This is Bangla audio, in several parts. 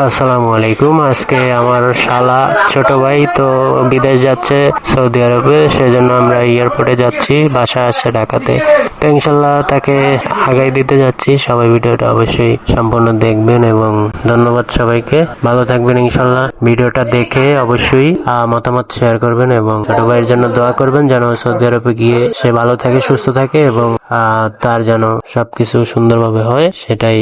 আসসালামু আলাইকুম। আজকে আমার শালা ছোট ভাই তো বিদেশ যাচ্ছে সৌদি আরবে, সেজন্য আমরা এয়ারপোর্টে যাচ্ছি, বাসা আসছে ঢাকাতে। তো ইনশাল্লাহ তাকে আগাই দিতে যাচ্ছি। সবাই ভিডিওটা অবশ্যই সম্পূর্ণ দেখবেন এবং ধন্যবাদ সবাইকে। ভালো থাকবেন ইনশাল্লাহ ভিডিওটা দেখে অবশ্যই মতামত শেয়ার করবেন এবং ছোট ভাইয়ের জন্য দোয়া করবেন যেন সৌদি আরবে গিয়ে সে ভালো থাকে সুস্থ থাকে এবং তার যেন সবকিছু সুন্দরভাবে হয় সেটাই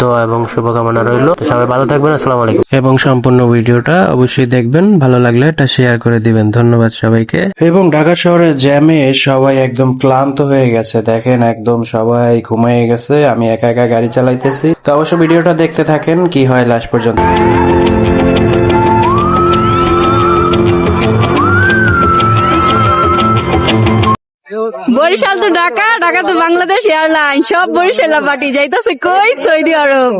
দোয়া এবং শুভকামনা রইল। তো সবাই ভালো থাকবেন আসসালামু আলাইকুম। এবং সম্পূর্ণ ভিডিওটা অবশ্যই দেখবেন। ভালো লাগলে এটা শেয়ার করে দিবেন। ধন্যবাদ সবাইকে। এবং ঢাকা শহরের জ্যামে সবাই একদম ক্লান্ত হয়ে গেছে দেখেন, একদম সবাই ঘুমিয়ে গেছে, আমি একা একা গাড়ি চালাইতেছি। তো অবশ্য ভিডিওটা দেখতে থাকেন, কি হয় লাস্ট পর্যন্ত। বরিশাল তো ঢাকা ঢাকা তো বাংলাদেশ, এয়ারলাইন, সব বরিশাল পার্টি যাইতেছে কই সৌদি আরব?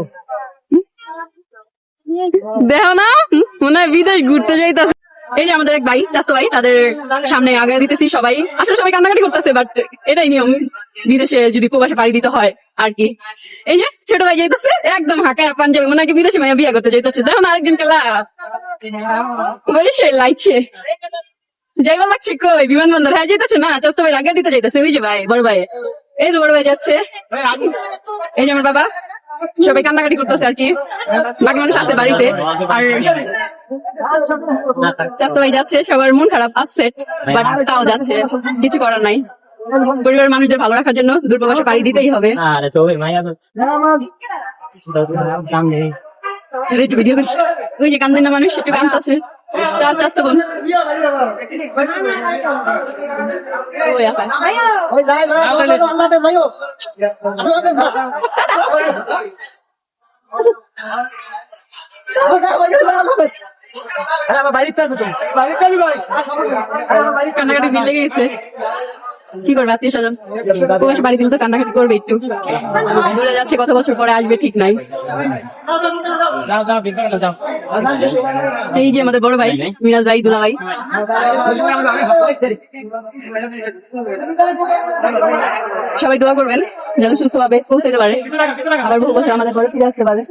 দেখো না, মনে হয় বিদেশ ঘুরতে যাইতেছে। এই যে আমাদের এক ভাই চাস্তো ভাই, তাদের সামনে আগে দিতেছি সবাই। আসলে সবাই কান্নাকাটি করতেছে বাট এটাই নিয়ম। বিদেশে যদি প্রবাসে পাড়ি দিতে হয়, আর কি। এই যে, ছোট ভাই যাইতেছে, একদম হাঁকায় পাঞ্জাবি মনে হয় বিদেশি মাইয়া বিয়া করতে যাইতেছে। দেখো না আরেকদিন কেলা বরিশাল লাইছে। যাইবা লাগছে কই, বিমানবন্দর? হ্যাঁ যেতেছে না চাস্তো ভাই আগে দিতে যাইতেছে, ওই যে ভাই, বড় ভাই। এই যে বড় ভাই যাচ্ছে। এই যে আমার বাবা, সবাই কান্নাকাটি করতেছে আর কি। বাকি মানুষ আছে বাড়িতে। আর চাস্তো ভাই যাচ্ছে, সবার মন খারাপ আপসেট বাট তাও যাচ্ছে, কিছু করার নাই। পরিবারের মানুষদের ভালো রাখার জন্য দূরপ্রবাসে পাড়ি দিতেই হবে। আরে সবাই মাইয়া সামনে একটু ভিডিও করি। ওই যে কান্দিনা মানুষ একটু কান্দতেছে চার চাস্তো বোন। কান্নাকাটি লেগে গেছে। কি করবে আত্মীয় স্বজন? প্রবাসে বাড়ি দিলে তো কান্নাকাটি করবে একটু। দূরে যাচ্ছে কত বছর পরে আসবে ঠিক নাই। এই যে আমাদের বড় ভাই মিরাজ ভাই দুলা ভাই। সবাই দোয়া করবেন যেন সুস্থ ভাবে পৌঁছাতে পারে। আবার বহু বছর আমাদের পরে ফিরে আসতে পারে।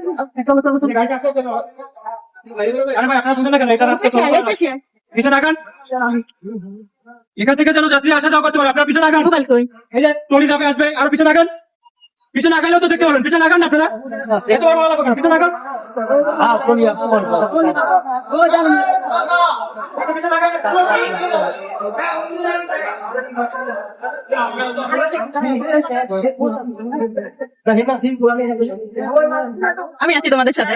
আরে ভাই আপনারা বুঝেন না কেন? এটা রাস্তা পিছনে আগান। এখান থেকে যেন যাত্রী আসা যাওয়া করতে পারে। আপনার পিছনে আগান। এই যে ট্রলি যাবে আসবে আরও পিছনে আগান। পিছনে আগালেও তো দেখতে পাবেন পিছনে আগান না আপনারা? এত বড় বড় লাগবে পিছনে আগান। আমি আছি তোমাদের সাথে।